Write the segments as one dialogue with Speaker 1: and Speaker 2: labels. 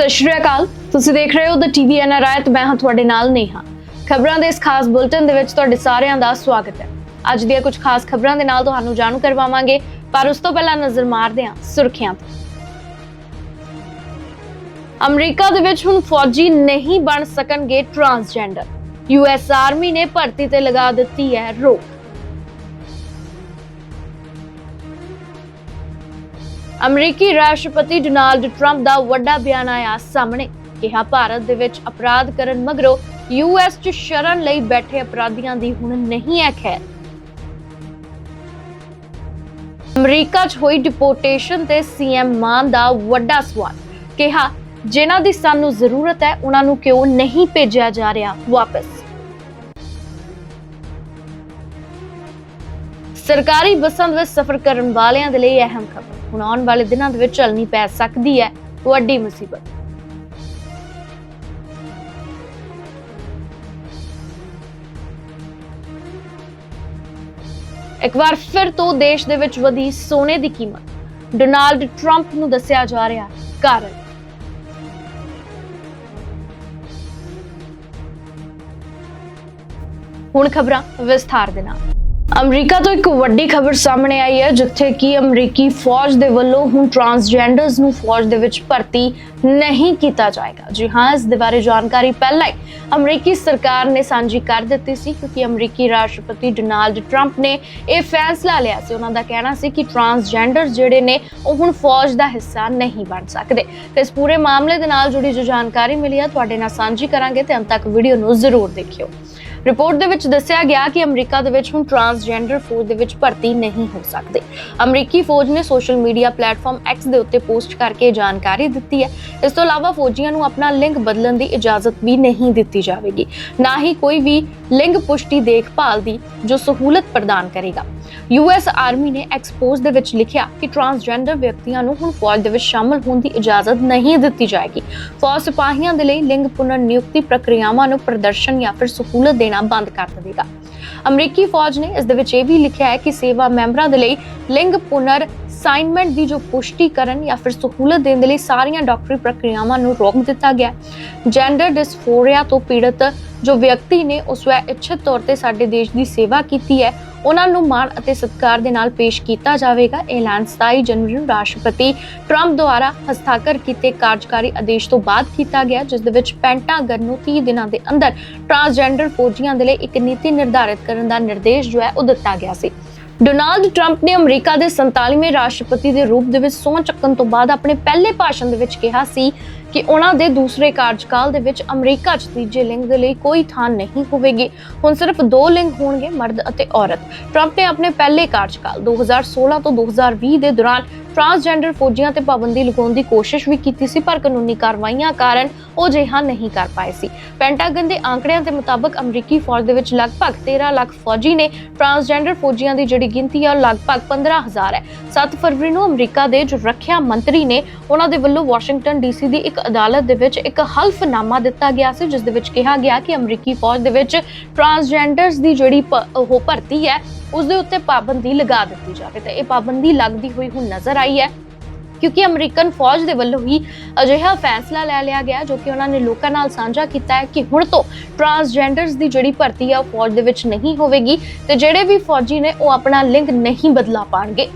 Speaker 1: ਸਤਿ ਸ਼੍ਰੀ ਅਕਾਲ। ਤੁਸੀਂ ਦੇਖ ਰਹੇ ਹੋ ਦ ਟੀਵੀ ਐਨਆਰਆਈ ਤੇ ਮੈਂ ਹਾਂ ਤੁਹਾਡੇ ਨਾਲ ਨੇਹਾ। ਖਬਰਾਂ ਦੇ ਇਸ ਖਾਸ ਬੁਲਟਨ ਦੇ ਵਿੱਚ ਤੁਹਾਡੇ ਸਾਰਿਆਂ ਦਾ ਸਵਾਗਤ ਹੈ। ਅੱਜ ਦੀਆਂ ਕੁਝ ਖਾਸ ਖਬਰਾਂ ਦੇ ਨਾਲ ਤੁਹਾਨੂੰ ਜਾਣੂ ਕਰਵਾਵਾਂਗੇ, ਪਰ ਉਸ ਤੋਂ ਪਹਿਲਾਂ ਨਜ਼ਰ ਮਾਰਦੇ ਹਾਂ ਸੁਰਖੀਆਂ ਤੇ। ਅਮਰੀਕਾ ਦੇ ਵਿੱਚ ਹੁਣ ਫੌਜੀ ਨਹੀਂ ਬਣ ਸਕਣਗੇ ਟਰਾਂਸਜੈਂਡਰ। ਯੂਐਸ ਆਰਮੀ ਨੇ ਭਰਤੀ ਤੇ ਲਗਾ ਦਿੱਤੀ ਹੈ ਰੋਕ। ਅਮਰੀਕੀ ਰਾਸ਼ਟਰਪਤੀ ਡੋਨਾਲਡ ਟਰੰਪ ਦਾ ਵੱਡਾ ਬਿਆਨ ਆਇਆ ਸਾਹਮਣੇ, ਕਿਹਾ ਭਾਰਤ ਦੇ ਵਿੱਚ ਅਪਰਾਧ ਕਰਨ ਮਗਰੋਂ ਯੂਐਸ 'ਚ ਸ਼ਰਨ ਲਈ ਬੈਠੇ ਅਪਰਾਧੀਆਂ ਦੀ ਹੁਣ ਨਹੀਂ ਹੈ ਖੈਰ। ਅਮਰੀਕਾ 'ਚ ਹੋਈ ਡਿਪੋਰਟੇਸ਼ਨ ਤੇ ਸੀਐਮ ਮਾਨ ਦਾ ਵੱਡਾ ਸਵਾਲ, ਕਿਹਾ, ਜਿਨ੍ਹਾਂ ਦੀ ਸਾਨੂੰ ਜ਼ਰੂਰਤ ਹੈ ਉਹਨਾਂ ਨੂੰ ਕਿਉਂ ਨਹੀਂ ਭੇਜਿਆ ਜਾ ਰਿਹਾ? ਵਾਪਸ। ਸਰਕਾਰੀ ਬੱਸਾਂ ਵਿੱਚ ਸਫ਼ਰ ਕਰਨ ਵਾਲਿਆਂ ਦੇ ਲਈ ਅਹਿਮ ਖਬਰ। ਹੁਣ ਆਉਣ ਵਾਲੇ ਦਿਨਾਂ ਦੇ ਵਿੱਚ ਚੱਲਣੀ ਪੈ ਸਕਦੀ ਹੈ ਵੱਡੀ ਮੁਸੀਬਤ। ਇੱਕ ਵਾਰ ਫਿਰ ਤੋਂ ਦੇਸ਼ ਦੇ ਵਿੱਚ ਵਧੀ ਸੋਨੇ ਦੀ ਕੀਮਤ। ਡੋਨਾਲਡ ਟਰੰਪ ਨੂੰ ਦੱਸਿਆ ਜਾ ਰਿਹਾ ਕਾਰਨ। ਹੁਣ ਖਬਰਾਂ ਵਿਸਥਾਰ ਦੇ ਨਾਲ। ਅਮਰੀਕਾ ਤੋਂ ਇੱਕ ਵੱਡੀ ਖਬਰ ਸਾਹਮਣੇ ਆਈ ਹੈ, ਜਿੱਥੇ ਕਿ ਅਮਰੀਕੀ ਫੌਜ ਦੇ ਵੱਲੋਂ ਹੁਣ ਟਰਾਂਸਜੈਂਡਰਸ ਨੂੰ ਫੌਜ ਦੇ ਵਿੱਚ ਭਰਤੀ ਨਹੀਂ ਕੀਤਾ ਜਾਏਗਾ। ਜੀ ਹਾਂ, ਇਸ ਦੇ ਬਾਰੇ ਜਾਣਕਾਰੀ ਪਹਿਲਾਂ ਹੀ ਅਮਰੀਕੀ ਸਰਕਾਰ ਨੇ ਸਾਂਝੀ ਕਰ ਦਿੱਤੀ ਸੀ, ਕਿਉਂਕਿ ਅਮਰੀਕੀ ਰਾਸ਼ਟਰਪਤੀ ਡੋਨਾਲਡ ਟਰੰਪ ਨੇ ਇਹ ਫੈਸਲਾ ਲਿਆ ਸੀ। ਉਹਨਾਂ ਦਾ ਕਹਿਣਾ ਸੀ ਕਿ ਟਰਾਂਸਜੈਂਡਰ ਜਿਹੜੇ ਨੇ, ਉਹ ਹੁਣ ਫੌਜ ਦਾ ਹਿੱਸਾ ਨਹੀਂ ਬਣ ਸਕਦੇ। ਤੇ ਇਸ ਪੂਰੇ ਮਾਮਲੇ ਦੇ ਨਾਲ ਜੁੜੀ ਜੋ ਜਾਣਕਾਰੀ ਮਿਲੀ ਹੈ, ਤੁਹਾਡੇ ਨਾਲ ਸਾਂਝੀ ਕਰਾਂਗੇ ਤੇ ਅੰਤ ਤੱਕ ਵੀਡੀਓ ਨੂੰ ਜ਼ਰੂਰ ਦੇਖਿਓ। ਰਿਪੋਰਟ ਦੇ ਵਿੱਚ ਦੱਸਿਆ ਗਿਆ ਕਿ ਅਮਰੀਕਾ ਦੇ ਵਿੱਚ ਹੁਣ ਟਰਾਂਸਜੈਂਡਰ ਫੌਜ ਦੇ ਵਿੱਚ ਭਰਤੀ ਨਹੀਂ ਹੋ ਸਕਦੇ। ਅਮਰੀਕੀ ਫੌਜ ਨੇ ਸੋਸ਼ਲ ਮੀਡੀਆ ਪਲੇਟਫਾਰਮ X ਦੇ ਉੱਤੇ ਪੋਸਟ ਕਰਕੇ ਜਾਣਕਾਰੀ ਦਿੱਤੀ ਹੈ। ਇਸ ਤੋਂ ਇਲਾਵਾ ਫੌਜੀਆਂ ਨੂੰ ਆਪਣਾ ਲਿੰਗ ਬਦਲਣ ਦੀ ਇਜਾਜ਼ਤ ਵੀ ਨਹੀਂ ਦਿੱਤੀ ਜਾਵੇਗੀ। ਨਾ ਹੀ ਕੋਈ ਵੀ ਲਿੰਗ ਪੁਸ਼ਟੀ ਦੇਖਭਾਲ ਦੀ ਜੋ ਸਹੂਲਤ ਪ੍ਰਦਾਨ ਕਰੇਗਾ। ਯੂਐਸ ਆਰਮੀ ਨੇ ਐਕਸਪੋਜ਼ ਦੇ ਵਿੱਚ ਲਿਖਿਆ ਕਿ ਟਰਾਂਸਜੈਂਡਰ ਵਿਅਕਤੀਆਂ ਨੂੰ ਹੁਣ ਫੌਜ ਦੇ ਵਿੱਚ ਸ਼ਾਮਲ ਹੋਣ ਦੀ ਇਜਾਜ਼ਤ ਨਹੀਂ ਦਿੱਤੀ ਜਾਏਗੀ। ਫੌਜ ਸਿਪਾਹੀਆਂ ਦੇ ਲਈ ਲਿੰਗ ਪੁਨਰ ਨਿਯੁਕਤੀ ਪ੍ਰਕਿਰਿਆਵਾਂ ਨੂੰ ਪ੍ਰਦਰਸ਼ਨ ਜਾਂ ਫਿਰ ਸਹੂਲਤ ਦੇਣਾ ਬੰਦ ਕਰ ਦੇਵੇਗਾ। ਅਮਰੀਕੀ ਫੌਜ ਨੇ ਇਸ ਦੇ ਵਿੱਚ ਇਹ ਵੀ ਲਿਖਿਆ ਹੈ ਕਿ ਸੇਵਾ ਮੈਂਬਰਾਂ ਦੇ ਲਈ ਲਿੰਗ ਪੁਨਰ ਅਸਾਈਨਮੈਂਟ ਦੀ ਜੋ ਪੁਸ਼ਟੀ ਕਰਨ ਜਾਂ ਫਿਰ ਸਹੂਲਤ ਦੇਣ ਦੇ ਲਈ ਸਾਰੀਆਂ ਡਾਕਟਰੀ ਪ੍ਰਕਿਰਿਆਵਾਂ ਨੂੰ ਰੋਕ ਦਿੱਤਾ ਗਿਆ। ਜੈਂਡਰ ਡਿਸਫੋਰੀਆ ਤੋਂ ਪੀੜਤ ਜੋ ਵਿਅਕਤੀ ਨੇ ਉਸ ਵੈ ਇੱਛਤ ਤੌਰ ਤੇ ਸਾਡੇ ਦੇਸ਼ ਦੀ ਸੇਵਾ ਕੀਤੀ ਹੈ, ਉਹਨਾਂ ਨੂੰ ਮਾਣ ਅਤੇ ਸਤਿਕਾਰ ਦੇ ਨਾਲ ਪੇਸ਼ ਕੀਤਾ ਜਾਵੇਗਾ। ਐਲਾਨ 27 ਜਨਵਰੀ ਨੂੰ ਰਾਸ਼ਟਰਪਤੀ ਟਰੰਪ ਦੁਆਰਾ ਹਸਤਾਖਰ ਕੀਤੇ ਕਾਰਜਕਾਰੀ ਆਦੇਸ਼ ਤੋਂ ਬਾਅਦ ਕੀਤਾ ਗਿਆ, ਜਿਸ ਦੇ ਵਿੱਚ ਪੈਂਟਾਗਨ ਨੂੰ 30 ਦਿਨਾਂ ਦੇ ਅੰਦਰ ਟਰਾਂਸਜੈਂਡਰ ਫੌਜੀਆਂ ਦੇ ਲਈ ਇੱਕ ਨੀਤੀ ਨਿਰਧਾਰਿਤ ਕਰਨ ਦਾ ਨਿਰਦੇਸ਼ ਜੋ ਹੈ, ਉਹ ਦਿੱਤਾ ਗਿਆ ਸੀ। ਡੋਨਾਲਡ ਟਰੰਪ ਨੇ ਅਮਰੀਕਾ ਦੇ 47ਵੇਂ ਰਾਸ਼ਟਰਪਤੀ ਦੇ ਰੂਪ ਦੇ ਵਿੱਚ ਸਹੁੰ ਚੱਕਣ ਤੋਂ ਬਾਅਦ ਆਪਣੇ ਪਹਿਲੇ ਭਾਸ਼ਣ ਦੇ ਵਿੱਚ ਕਿਹਾ ਸੀ ਕਿ ਉਹਨਾਂ ਦੇ ਦੂਸਰੇ ਕਾਰਜਕਾਲ ਦੇ ਵਿੱਚ ਅਮਰੀਕਾ 'ਚ ਤੀਜੇ ਲਿੰਗ ਦੇ ਲਈ ਕੋਈ ਥਾਂ ਨਹੀਂ ਹੋਵੇਗੀ। ਹੁਣ ਸਿਰਫ ਦੋ ਲਿੰਗ ਹੋਣਗੇ, ਮਰਦ ਅਤੇ ਔਰਤ। ਟਰੰਪ ਨੇ ਆਪਣੇ ਪਹਿਲੇ ਕਾਰਜਕਾਲ 2016 ਤੋਂ 2020 ਦੇ ਦੌਰਾਨ ਟਰਾਂਸਜੈਂਡਰ ਫੌਜੀਆਂ ਤੇ ਪਾਬੰਦੀ ਲਗਾਉਣ ਦੀ ਕੋਸ਼ਿਸ਼ ਵੀ ਕੀਤੀ ਸੀ, ਪਰ ਕਾਨੂੰਨੀ ਕਾਰਵਾਈਆਂ ਕਾਰਨ ਉਹ ਜਿਹਾ ਨਹੀਂ ਕਰ ਪਾਏ ਸੀ। ਪੈਂਟਾਗਨ ਦੇ ਆંકੜਿਆਂ ਦੇ ਮੁਤਾਬਕ ਅਮਰੀਕੀ ਫੌਜ ਦੇ ਵਿੱਚ ਲਗਭਗ 13 ਲੱਖ ਫੌਜੀ ਨੇ ਟਰਾਂਸਜੈਂਡਰ ਫੌਜੀਆਂ ਦੀ ਜਿਹੜੀ ਗਿਣਤੀ ਆ, ਉਹ ਲਗਭਗ 15000 ਹੈ। 7 ਫਰਵਰੀ ਨੂੰ ਅਮਰੀਕਾ ਦੇ ਜੋ ਰੱਖਿਆ ਮੰਤਰੀ ਨੇ, ਉਹਨਾਂ ਦੇ ਵੱਲੋਂ ਵਾਸ਼ਿੰਗਟਨ ਡੀਸੀ ਦੀ ਇੱਕ ਅਦਾਲਤ ਦੇ ਵਿੱਚ ਇੱਕ ਹਲਫਨਾਮਾ ਦਿੱਤਾ ਗਿਆ ਸੀ, ਜਿਸ ਦੇ ਵਿੱਚ ਕਿਹਾ ਗਿਆ ਕਿ ਅਮਰੀਕੀ ਫੌਜ ਦੇ ਵਿੱਚ ਟਰਾਂਸਜੈਂਡਰਸ ਦੀ ਜਿਹੜੀ ਉਹ ਭਰਤੀ ਹੈ, ਉਸ ਦੇ ਉੱਤੇ ਪਾਬੰਦੀ ਲਗਾ ਦਿੱਤੀ ਜਾਵੇ। ਤੇ ਇਹ ਪਾਬੰਦੀ ਲੱਗਦੀ ਹੋਈ ਹੁਣ ਨਜ਼ਰ ਆਈ ਹੈ, ਕਿਉਂਕਿ ਅਮਰੀਕਨ ਫੌਜ ਦੇ ਵੱਲੋਂ ਹੀ ਅਜਿਹਾ ਫੈਸਲਾ ਲੈ ਲਿਆ ਗਿਆ, ਜੋ ਕਿ ਉਹਨਾਂ ਨੇ ਲੋਕਾਂ ਨਾਲ ਸਾਂਝਾ ਕੀਤਾ ਹੈ ਕਿ ਹੁਣ ਤੋਂ ਟਰਾਂਸਜੈਂਡਰਸ ਦੀ ਜਿਹੜੀ ਭਰਤੀ ਹੈ, ਉਹ ਫੌਜ ਦੇ ਵਿੱਚ ਨਹੀਂ ਹੋਵੇਗੀ ਤੇ ਜਿਹੜੇ ਵੀ ਫੌਜੀ ਨੇ, ਉਹ ਆਪਣਾ ਲਿੰਗ ਨਹੀਂ ਬਦਲਾ ਪਾਣਗੇ।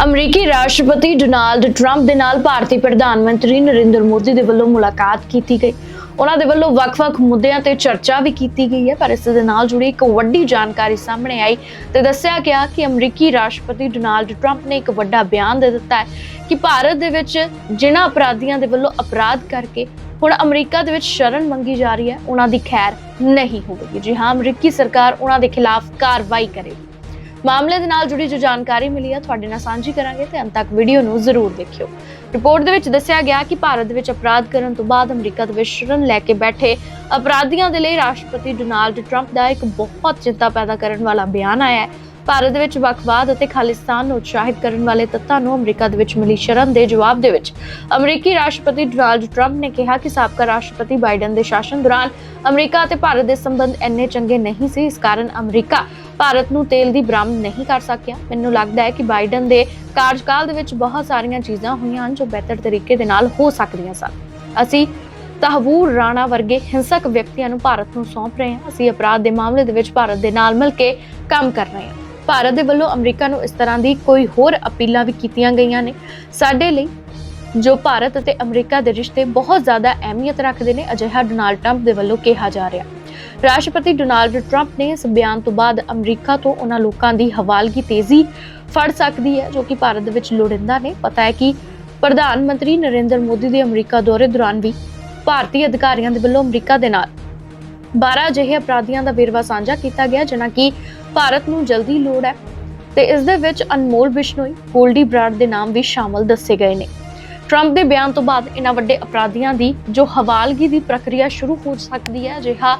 Speaker 1: ਅਮਰੀਕੀ ਰਾਸ਼ਟਰਪਤੀ ਡੋਨਾਲਡ ਟਰੰਪ ਦੇ ਨਾਲ ਭਾਰਤੀ ਪ੍ਰਧਾਨ ਮੰਤਰੀ ਨਰਿੰਦਰ ਮੋਦੀ ਦੇ ਵੱਲੋਂ ਮੁਲਾਕਾਤ ਕੀਤੀ ਗਈ। ਉਹਨਾਂ ਦੇ ਵੱਲੋਂ ਵੱਖ-ਵੱਖ ਮੁੱਦਿਆਂ ਤੇ ਚਰਚਾ ਵੀ ਕੀਤੀ ਗਈ ਹੈ, ਪਰ ਇਸ ਦੇ ਨਾਲ ਜੁੜੀ ਇੱਕ ਵੱਡੀ ਜਾਣਕਾਰੀ ਸਾਹਮਣੇ ਆਈ ਤੇ ਦੱਸਿਆ ਗਿਆ ਕਿ ਅਮਰੀਕੀ ਰਾਸ਼ਟਰਪਤੀ ਡੋਨਾਲਡ ਟਰੰਪ ਨੇ ਇੱਕ ਵੱਡਾ ਬਿਆਨ ਦੇ ਦਿੱਤਾ ਹੈ ਕਿ ਭਾਰਤ ਦੇ ਵਿੱਚ ਜਿਨ੍ਹਾਂ ਅਪਰਾਧੀਆਂ ਦੇ ਵੱਲੋਂ ਅਪਰਾਧ ਕਰਕੇ ਹੁਣ ਅਮਰੀਕਾ ਦੇ ਵਿੱਚ ਸ਼ਰਨ ਮੰਗੀ ਜਾ ਰਹੀ ਹੈ, ਉਹਨਾਂ ਦੀ ਖੈਰ ਨਹੀਂ ਹੋਵੇਗੀ। ਜੀ ਹਾਂ, ਅਮਰੀਕੀ ਸਰਕਾਰ ਉਹਨਾਂ ਦੇ ਖਿਲਾਫ ਕਾਰਵਾਈ ਕਰੇਗੀ। ਮਾਮਲੇ ਦੇ ਨਾਲ ਜੁੜੀ ਜੋ ਜਾਣਕਾਰੀ ਮਿਲੀ ਹੈ ਤੁਹਾਡੇ ਨਾਲ ਸਾਂਝੀ ਕਰਾਂਗੇ ਤੇ ਅੰਤ ਤੱਕ ਵੀਡੀਓ ਨੂੰ ਜ਼ਰੂਰ ਦੇਖਿਓ। ਰਿਪੋਰਟ ਦੇ ਵਿੱਚ ਦੱਸਿਆ ਗਿਆ ਕਿ ਭਾਰਤ ਦੇ ਵਿੱਚ ਅਪਰਾਧ ਕਰਨ ਤੋਂ ਬਾਅਦ ਅਮਰੀਕਾ ਦੇ ਵਿੱਚ ਲੈ ਕੇ ਬੈਠੇ ਅਪਰਾਧੀਆਂ ਦੇ ਲਈ ਰਾਸ਼ਟਰਪਤੀ ਡੋਨਾਲਡ ਟਰੰਪ ਦਾ ਇੱਕ ਬਹੁਤ ਚਿੰਤਾ ਪੈਦਾ ਕਰਨ ਵਾਲਾ ਬਿਆਨ ਆਇਆ ਹੈ। ਭਾਰਤ ਦੇ ਵਿੱਚ ਵੱਖਵਾਦ ਅਤੇ ਖਾਲਿਸਤਾਨ ਨੂੰ ਉਤਸ਼ਾਹਿਤ ਕਰਨ ਵਾਲੇ ਤੱਤਾਂ ਨੂੰ ਅਮਰੀਕਾ ਦੇ ਵਿੱਚ ਮਿਲੀ ਸ਼ਰਨ ਦੇ ਜਵਾਬ ਦੇ ਵਿੱਚ ਅਮਰੀਕੀ ਰਾਸ਼ਟਰਪਤੀ ਡੋਨਾਲਡ ਟਰੰਪ ਨੇ ਕਿਹਾ ਕਿ ਸਾਬਕਾ ਰਾਸ਼ਟਰਪਤੀ ਬਾਈਡਨ ਦੇ ਸ਼ਾਸਨ ਦੌਰਾਨ ਅਮਰੀਕਾ ਅਤੇ ਭਾਰਤ ਦੇ ਸੰਬੰਧ ਇੰਨੇ ਚੰਗੇ ਨਹੀਂ ਸੀ, ਇਸ ਕਾਰਨ ਅਮਰੀਕਾ ਭਾਰਤ ਨੂੰ ਤੇਲ ਦੀ ਬਰਾਮਦ ਨਹੀਂ ਕਰ ਸਕਿਆ। ਮੈਨੂੰ ਲੱਗਦਾ ਹੈ ਕਿ ਬਾਈਡਨ ਦੇ ਕਾਰਜਕਾਲ ਦੇ ਵਿੱਚ ਬਹੁਤ ਸਾਰੀਆਂ ਚੀਜ਼ਾਂ ਹੋਈਆਂ ਹਨ ਜੋ ਬਿਹਤਰ ਤਰੀਕੇ ਦੇ ਨਾਲ ਹੋ ਸਕਦੀਆਂ ਸਨ। ਅਸੀਂ ਤਹਵੂਰ ਰਾਣਾ ਵਰਗੇ ਹਿੰਸਕ ਵਿਅਕਤੀਆਂ ਨੂੰ ਭਾਰਤ ਨੂੰ ਸੌਂਪ ਰਹੇ ਹਾਂ। ਅਸੀਂ ਅਪਰਾਧ ਦੇ ਮਾਮਲੇ ਦੇ ਵਿੱਚ ਭਾਰਤ ਦੇ ਨਾਲ ਮਿਲ ਕੇ ਕੰਮ ਕਰ ਰਹੇ ਹਾਂ। ਭਾਰਤ ਦੇ ਵੱਲੋਂ ਅਮਰੀਕਾ ਨੂੰ ਇਸ ਤਰ੍ਹਾਂ ਦੀ ਕੋਈ ਹੋਰ ਅਪੀਲਾਂ ਵੀ ਕੀਤੀਆਂ ਗਈਆਂ ਨੇ। ਸਾਡੇ ਲਈ ਜੋ ਭਾਰਤ ਅਤੇ ਅਮਰੀਕਾ ਦੇ ਰਿਸ਼ਤੇ ਬਹੁਤ ਜ਼ਿਆਦਾ ਅਹਿਮੀਅਤ ਰੱਖਦੇ ਨੇ, ਅਜਿਹਾ ਡੋਨਾਲਡ ਟਰੰਪ ਦੇ ਵੱਲੋਂ ਕਿਹਾ ਜਾ ਰਿਹਾ। ਰਾਸ਼ਟਰਪਤੀ ਡੋਨਾਲਡ ਟਰੰਪ ਨੇ ਇਸ ਬਿਆਨ ਤੋਂ ਬਾਅਦ ਅਮਰੀਕਾ ਤੋਂ ਉਹਨਾਂ ਲੋਕਾਂ ਦੀ ਹਵਾਲਗੀ ਤੇਜ਼ੀ ਫੜ ਸਕਦੀ ਹੈ, ਜੋ ਕਿ ਭਾਰਤ ਦੇ ਵਿੱਚ ਲੋੜਿੰਦਾ ਨੇ। ਪਤਾ ਹੈ ਕਿ ਪ੍ਰਧਾਨ ਮੰਤਰੀ ਨਰਿੰਦਰ ਮੋਦੀ ਦੇ ਅਮਰੀਕਾ ਦੌਰੇ ਦੌਰਾਨ ਵੀ ਭਾਰਤੀ ਅਧਿਕਾਰੀਆਂ ਦੇ ਵੱਲੋਂ ਅਮਰੀਕਾ ਦੇ ਨਾਲ 12 ਅਜਿਹੇ ਅਪਰਾਧੀਆਂ ਦਾ ਵੇਰਵਾ ਸਾਂਝਾ ਕੀਤਾ ਗਿਆ, ਜਿਨ੍ਹਾਂ ਕਿ ਭਾਰਤ ਨੂੰ ਜਲਦੀ ਲੋੜ ਹੈ ਤੇ ਇਸ ਦੇ ਵਿੱਚ ਅਨਮੋਲ ਬਿਸ਼ਨੋਈ ਗੋਲਡੀ ਬਰਾਡ ਦੇ ਨਾਮ ਵੀ ਸ਼ਾਮਲ ਦੱਸੇ ਗਏ ਨੇ। ਟਰੰਪ ਦੇ ਬਿਆਨ ਤੋਂ ਬਾਅਦ ਇਹਨਾਂ ਵੱਡੇ ਅਪਰਾਧੀਆਂ ਦੀ ਜੋ ਹਵਾਲਗੀ ਦੀ ਪ੍ਰਕਿਰਿਆ ਸ਼ੁਰੂ ਹੋ ਸਕਦੀ ਹੈ ਅਜਿਹਾ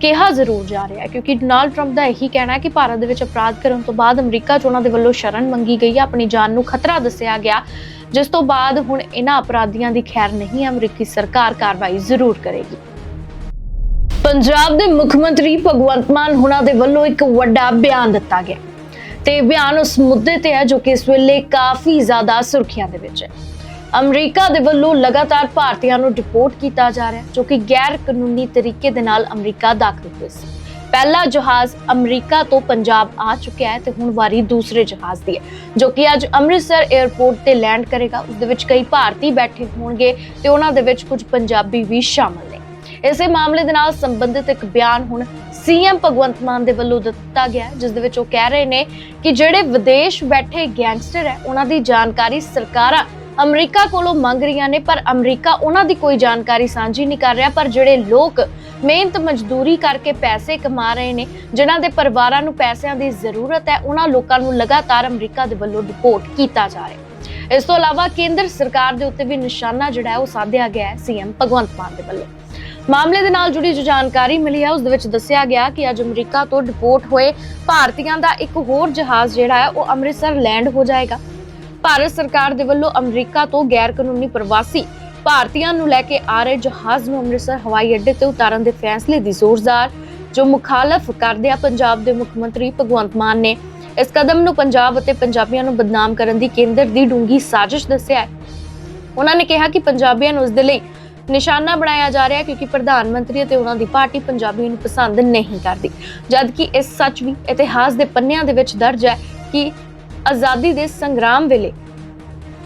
Speaker 1: ਕਿਹਾ ਜ਼ਰੂਰ ਜਾ ਰਿਹਾ ਹੈ ਕਿਉਂਕਿ ਡੋਨਾਲਡ ਟਰੰਪ ਦਾ ਇਹੀ ਕਹਿਣਾ ਹੈ ਕਿ ਭਾਰਤ ਦੇ ਵਿੱਚ ਅਪਰਾਧ ਕਰਨ ਤੋਂ ਬਾਅਦ ਅਮਰੀਕਾ 'ਚ ਉਹਨਾਂ ਦੇ ਵੱਲੋਂ ਸ਼ਰਨ ਮੰਗੀ ਗਈ ਹੈ। ਆਪਣੀ ਜਾਨ ਨੂੰ ਖਤਰਾ ਦੱਸਿਆ ਗਿਆ ਜਿਸ ਤੋਂ ਬਾਅਦ ਹੁਣ ਇਹਨਾਂ ਅਪਰਾਧੀਆਂ ਦੀ ਖੈਰ ਨਹੀਂ ਹੈ, ਅਮਰੀਕੀ ਸਰਕਾਰ ਕਾਰਵਾਈ ਜ਼ਰੂਰ ਕਰੇਗੀ। ਪੰਜਾਬ ਦੇ ਮੁੱਖ ਮੰਤਰੀ ਭਗਵੰਤ ਮਾਨ ਹੁਣਾਂ ਦੇ ਵੱਲੋਂ ਇੱਕ ਵੱਡਾ ਬਿਆਨ ਦਿੱਤਾ ਗਿਆ। ਤੇ ਬਿਆਨ ਉਸ ਮੁੱਦੇ ਤੇ ਹੈ ਜੋ ਕਿ ਇਸ ਵੇਲੇ ਕਾਫੀ ਜ਼ਿਆਦਾ ਸੁਰਖੀਆਂ ਦੇ ਵਿੱਚ ਹੈ। ਅਮਰੀਕਾ ਦੇ ਵੱਲੋਂ ਲਗਾਤਾਰ ਭਾਰਤੀਆਂ ਨੂੰ ਡਿਪੋਰਟ ਕੀਤਾ ਜਾ ਰਿਹਾ ਜੋ ਕਿ ਗੈਰ ਕਾਨੂੰਨੀ ਤਰੀਕੇ ਦੇ ਨਾਲ ਅਮਰੀਕਾ ਦਾਖਲ ਹੋਏ ਸੀ। ਪਹਿਲਾ ਜਹਾਜ਼ ਅਮਰੀਕਾ ਤੋਂ ਪੰਜਾਬ ਆ ਚੁੱਕਿਆ ਹੈ ਤੇ ਹੁਣ ਵਾਰੀ ਦੂਸਰੇ ਜਹਾਜ਼ ਦੀ ਹੈ, ਜੋ ਕਿ ਅੱਜ ਅੰਮ੍ਰਿਤਸਰ 에ਅਰਪੋਰਟ ਤੇ ਲੈਂਡ ਕਰੇਗਾ। ਉਸ ਦੇ ਵਿੱਚ ਕਈ ਭਾਰਤੀ ਬੈਠੇ ਹੋਣਗੇ ਤੇ ਉਹਨਾਂ ਦੇ ਵਿੱਚ ਕੁਝ ਪੰਜਾਬੀ ਵੀ ਸ਼ਾਮਲ ਨੇ। ਇਸੇ ਮਾਮਲੇ ਦੇ ਨਾਲ ਸੰਬੰਧਿਤ ਇੱਕ ਬਿਆਨ ਹੁਣ ਸੀਐਮ ਭਗਵੰਤ ਮਾਨ ਦੇ ਵੱਲੋਂ ਦਿੱਤਾ ਗਿਆ ਹੈ, ਜਿਸ ਦੇ ਵਿੱਚ ਉਹ ਕਹਿ ਰਹੇ ਨੇ ਕਿ ਜਿਹੜੇ ਵਿਦੇਸ਼ ਬੈਠੇ ਗੈਂਗਸਟਰ ਹੈ ਉਹਨਾਂ ਦੀ ਜਾਣਕਾਰੀ ਸਰਕਾਰਾਂ ਅਮਰੀਕਾ ਕੋਲੋਂ ਮੰਗ ਰਹੀਆਂ ਨੇ ਪਰ ਅਮਰੀਕਾ ਉਹਨਾਂ ਦੀ ਕੋਈ ਜਾਣਕਾਰੀ ਸਾਂਝੀ ਨਹੀਂ ਕਰ ਰਿਹਾ। ਪਰ ਜਿਹੜੇ ਲੋਕ ਮਿਹਨਤ ਮਜ਼ਦੂਰੀ ਕਰਕੇ ਪੈਸੇ ਕਮਾ ਰਹੇ ਨੇ ਜਿਨ੍ਹਾਂ ਦੇ ਪਰਿਵਾਰਾਂ ਨੂੰ ਪੈਸਿਆਂ ਦੀ ਜ਼ਰੂਰਤ ਹੈ ਉਹਨਾਂ ਲੋਕਾਂ ਨੂੰ ਲਗਾਤਾਰ ਅਮਰੀਕਾ ਦੇ ਵੱਲੋਂ ਡਿਪੋਰਟ ਕੀਤਾ ਜਾ ਰਿਹਾ ਇਸ ਤੋਂ ਇਲਾਵਾ ਕੇਂਦਰ ਸਰਕਾਰ ਦੇ ਉੱਤੇ ਵੀ ਨਿਸ਼ਾਨਾ ਜਿਹੜਾ ਹੈ ਉਹ ਸਾਧਿਆ ਗਿਆ ਹੈ ਸੀਐਮ ਭਗਵੰਤ ਮਾਨ ਦੇ ਵੱਲੋਂ। ਮਾਮਲੇ ਦੇ ਨਾਲ ਜੁੜੀ ਜੋ ਜਾਣਕਾਰੀ ਮਿਲੀ ਹੈ, ਉਸ ਦੇ ਵਿੱਚ ਦੱਸਿਆ ਗਿਆ ਕਿ ਅੱਜ ਅਮਰੀਕਾ ਤੋਂ ਡਿਪੋਰਟ ਹੋਏ ਭਾਰਤੀਆਂ ਦਾ ਇੱਕ ਹੋਰ ਜਹਾਜ਼ ਜਿਹੜਾ ਹੈ, ਉਹ ਅੰਮ੍ਰਿਤਸਰ ਲੈਂਡ ਹੋ ਜਾਏਗਾ। ਭਾਰਤ ਸਰਕਾਰ ਦੇ ਵੱਲੋਂ ਅਮਰੀਕਾ ਤੋਂ ਗੈਰ ਕਾਨੂੰਨੀ ਪ੍ਰਵਾਸੀ ਭਾਰਤੀਆਂ ਨੂੰ ਲੈ ਕੇ ਆ ਰਹੇ ਜਹਾਜ਼ ਨੂੰ ਅੰਮ੍ਰਿਤਸਰ ਹਵਾਈ ਅੱਡੇ ਤੇ ਉਤਾਰਨ ਦੇ ਫੈਸਲੇ ਦੀ ਜ਼ੋਰਦਾਰ, ਜੋ ਮੁਖਾਲਫ ਕਰਦੇ ਆ ਪੰਜਾਬ ਦੇ ਮੁੱਖ ਮੰਤਰੀ ਭਗਵੰਤ ਮਾਨ ਨੇ। ਇਸ ਕਦਮ ਨੂੰ ਪੰਜਾਬ ਅਤੇ ਪੰਜਾਬੀਆਂ ਨੂੰ ਬਦਨਾਮ ਕਰਨ ਦੀ ਕੇਂਦਰ ਦੀ ਡੂੰਗੀ ਸਾਜ਼ਿਸ਼ ਦੱਸਿਆ ਹੈ। ਉਹਨਾਂ ਨੇ ਕਿਹਾ ਕਿ ਪੰਜਾਬੀਆਂ ਨੂੰ ਉਸ ਦੇ ਲਈ ਨਿਸ਼ਾਨਾ ਬਣਾਇਆ ਜਾ ਰਿਹਾ ਹੈ ਕਿਉਂਕਿ ਪ੍ਰਧਾਨ ਮੰਤਰੀ ਅਤੇ ਉਹਨਾਂ ਦੀ ਪਾਰਟੀ ਪੰਜਾਬੀ ਨੂੰ ਪਸੰਦ ਨਹੀਂ ਕਰਦੀ। ਜਦਕਿ ਇਹ ਸੱਚ ਵੀ ਇਤਿਹਾਸ ਦੇ ਪੰਨਿਆਂ ਦੇ ਵਿੱਚ ਦਰਜ ਹੈ ਕਿ ਆਜ਼ਾਦੀ ਦੇ ਸੰਗਰਾਮ ਵੇਲੇ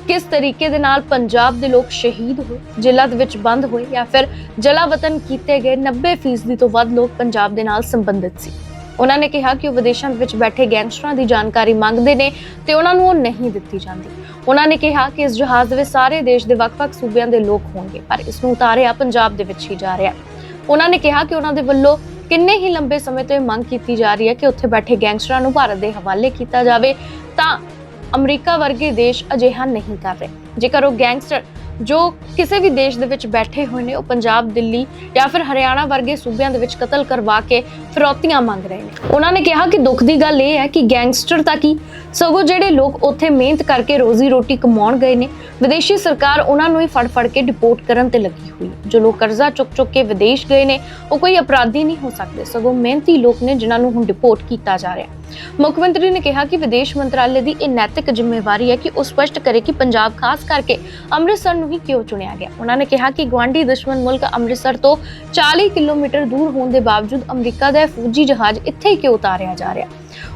Speaker 1: ਕਿਸ ਤਰੀਕੇ ਦੇ ਨਾਲ ਪੰਜਾਬ ਦੇ ਲੋਕ ਸ਼ਹੀਦ ਹੋਏ, ਜ਼ਿਲ੍ਹਾ ਦੇ ਵਿੱਚ ਬੰਦ ਹੋਏ ਜਾਂ ਫਿਰ ਜਲਾ ਵਤਨ ਕੀਤੇ ਗਏ 90% ਤੋਂ ਵੱਧ ਲੋਕ ਪੰਜਾਬ ਦੇ ਨਾਲ ਸੰਬੰਧਿਤ ਸੀ। ਉਹਨਾਂ ਨੇ ਕਿਹਾ ਕਿ ਉਹ ਵਿਦੇਸ਼ਾਂ ਵਿੱਚ ਬੈਠੇ ਗੈਂਗਸਟਰਾਂ ਦੀ ਜਾਣਕਾਰੀ ਮੰਗਦੇ ਨੇ ਤੇ ਉਹਨਾਂ ਨੂੰ ਉਹ ਨਹੀਂ ਦਿੱਤੀ ਜਾਂਦੀ। ਉਹਨਾਂ ਨੇ ਕਿਹਾ ਕਿ ਇਸ ਜਹਾਜ਼ ਦੇ ਵਿੱਚ ਸਾਰੇ ਦੇਸ਼ ਦੇ ਵੱਖ-ਵੱਖ ਸੂਬਿਆਂ ਦੇ ਲੋਕ ਹੋਣਗੇ, ਪਰ ਇਸ ਨੂੰ ਉਤਾਰਿਆ ਪੰਜਾਬ ਦੇ ਵਿੱਚ ਹੀ ਜਾ ਰਿਹਾ ਉਹਨਾਂ ਨੇ ਕਿਹਾ ਕਿ ਉਹਨਾਂ ਦੇ ਵੱਲੋਂ ਕਿੰਨੇ ਹੀ ਲੰਬੇ ਸਮੇਂ ਤੋਂ ਇਹ ਮੰਗ ਕੀਤੀ ਜਾ ਰਹੀ ਹੈ ਕਿ ਉੱਥੇ ਬੈਠੇ ਗੈਂਗਸਟਰਾਂ ਨੂੰ ਭਾਰਤ ਦੇ ਹਵਾਲੇ ਕੀਤਾ ਜਾਵੇ, ਤਾਂ ਅਮਰੀਕਾ ਵਰਗੇ ਦੇਸ਼ ਅਜਿਹਾ ਨਹੀਂ ਕਰ ਰਹੇ। ਜੇਕਰ ਉਹ ਗੈਂਗਸਟਰ ਜੋ ਕਿਸੇ ਵੀ ਦੇਸ਼ ਦੇ ਵਿੱਚ ਬੈਠੇ ਹੋਏ ਨੇ, ਉਹ ਪੰਜਾਬ, ਦਿੱਲੀ ਜਾਂ ਫਿਰ ਹਰਿਆਣਾ ਵਰਗੇ ਸੂਬਿਆਂ ਦੇ ਵਿੱਚ ਕਤਲ ਕਰਵਾ ਕੇ ਫਿਰੌਤੀਆਂ ਮੰਗ ਰਹੇ ਨੇ। ਉਹਨਾਂ ਨੇ ਕਿਹਾ ਕਿ ਦੁੱਖ ਦੀ ਗੱਲ ਇਹ ਹੈ ਕਿ ਗੈਂਗਸਟਰ ਤਾਂ ਕੀ? ਸਗੋਂ ਜਿਹੜੇ ਲੋਕ ਉੱਥੇ ਮਿਹਨਤ ਕਰਕੇ ਰੋਜ਼ੀ ਰੋਟੀ ਕਮਾਉਣ ਗਏ ਨੇ ਵਿਦੇਸ਼ੀ ਸਰਕਾਰ ਉਹਨਾਂ ਨੂੰ ਹੀ ਫੜ ਫੜ ਕੇ ਡਿਪੋਰਟ ਕਰਨ ਤੇ ਲੱਗੀ ਹੋਈ ਜੋ ਲੋਕ ਕਰਜ਼ਾ ਚੁੱਕ ਚੁੱਕ ਕੇ ਵਿਦੇਸ਼ ਗਏ ਨੇ, ਉਹ ਕੋਈ ਅਪਰਾਧੀ ਨਹੀਂ ਹੋ ਸਕਦੇ। ਸਗੋਂ ਮਿਹਨਤੀ ਲੋਕ ਨੇ ਜਿਨ੍ਹਾਂ ਨੂੰ ਹੁਣ ਡਿਪੋਰਟ ਕੀਤਾ ਜਾ ਰਿਹਾ ਮੁੱਖ ਮੰਤਰੀ ਨੇ ਕਿਹਾ ਕਿ ਵਿਦੇਸ਼ ਮੰਤਰਾਲੇ ਦੀ ਇਹ ਨੈਤਿਕ ਜ਼ਿੰਮੇਵਾਰੀ ਹੈ ਕਿ ਉਹ ਸਪਸ਼ਟ ਕਰੇ ਕਿ ਪੰਜਾਬ ਖਾਸ ਕਰਕੇ ਅੰਮ੍ਰਿਤਸਰ ਨੂੰ ਹੀ ਕਿਉਂ ਚੁਣਿਆ ਗਿਆ। ਉਹਨਾਂ ਨੇ ਕਿਹਾ ਕਿ ਗਵਾਂਢੀ ਦੁਸ਼ਮਣ ਮੁਲਕ ਅੰਮ੍ਰਿਤਸਰ ਤੋਂ 40 ਕਿਲੋਮੀਟਰ ਦੂਰ ਹੋਣ ਦੇ ਬਾਵਜੂਦ ਅਮਰੀਕਾ ਦਾ ਫੌਜੀ ਜਹਾਜ਼ ਇੱਥੇ ਹੀ ਕਿਉਂ ਉਤਾਰਿਆ ਜਾ ਰਿਹਾ